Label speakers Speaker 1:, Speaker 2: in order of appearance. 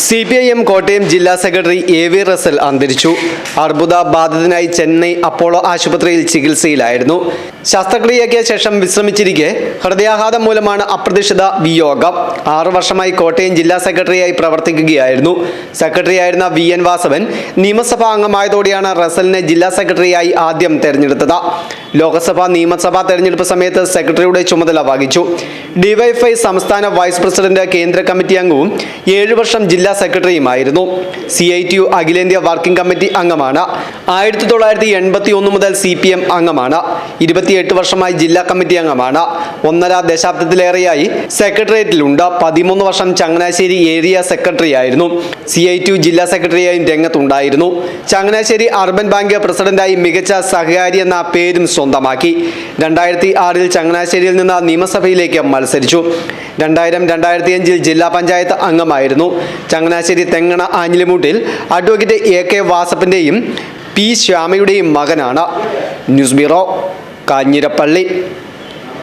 Speaker 1: C P I M Kottayam ജില്ലാ secretary A V Russell അന്തരിച്ചു. അർബുദ ബാധിതനായി ചെന്നൈ അപ്പോളോ ആശുപത്രിയിൽ ചികിത്സയിലായിരുന്നു. ശസ്ത്രക്രിയയ്ക്ക് ശേഷം വിശ്രമിച്ചിരിക്കെ ഹൃദയാഘാതം മൂലമാണ് അപ്രതീക്ഷിത വിയോഗം. ആറു വർഷമായി കോട്ടയം ജില്ലാ സെക്രട്ടറിയായി പ്രവർത്തിക്കുകയായിരുന്നു. സെക്രട്ടറിയായിരുന്ന വി എൻ വാസവൻ നിയമസഭാ അംഗമായതോടെയാണ് റസലിനെ ജില്ലാ സെക്രട്ടറിയായി ആദ്യം തെരഞ്ഞെടുത്തത്. ലോക്സഭാ നിയമസഭാ തെരഞ്ഞെടുപ്പ് സമയത്ത് സെക്രട്ടറിയുടെ ചുമതല വഹിച്ചു. ഡിവൈഫൈ സംസ്ഥാന വൈസ് പ്രസിഡന്റ് കേന്ദ്ര കമ്മിറ്റി അംഗവും ഏഴു വർഷം ജില്ലാ സെക്രട്ടറിയുമായിരുന്നു. സി ഐ ടി യു അഖിലേന്ത്യാ വർക്കിംഗ് കമ്മിറ്റി അംഗമാണ്. ആയിരത്തി തൊള്ളായിരത്തി എൺപത്തി ഒന്ന് മുതൽ സി പി എം അംഗമാണ്. ഇരുപത്തിയെട്ട് വർഷമായി ജില്ലാ കമ്മിറ്റി അംഗമാണ്. ഒന്നര ദശാബ്ദത്തിലേറെയായി സെക്രട്ടേറിയറ്റിലുണ്ട്. പതിമൂന്ന് വർഷം ചങ്ങനാശ്ശേരി ഏരിയ സെക്രട്ടറി ആയിരുന്നു സി ഐ ടി ജില്ലാ സെക്രട്ടറിയായും രംഗത്തുണ്ടായിരുന്നു. ചങ്ങനാശ്ശേരി അർബൻ ബാങ്ക് പ്രസിഡന്റായി മികച്ച സഹകാരി എന്ന പേരും സ്വന്തമാക്കി. രണ്ടായിരത്തി ആറിൽ ചങ്ങനാശ്ശേരിയിൽ നിന്ന് നിയമസഭയിലേക്ക് മത്സരിച്ചു. രണ്ടായിരം രണ്ടായിരത്തി അഞ്ചിൽ ജില്ലാ പഞ്ചായത്ത് അംഗമായിരുന്നു. ചങ്ങനാശ്ശേരി തെങ്ങണ ആഞ്ഞിലിമൂട്ടിൽ അഡ്വക്കേറ്റ് എ കെ വാസപ്പിന്റെയും പി ശ്യാമയുടെയും മകനാണ്. News bureau Kanjirappally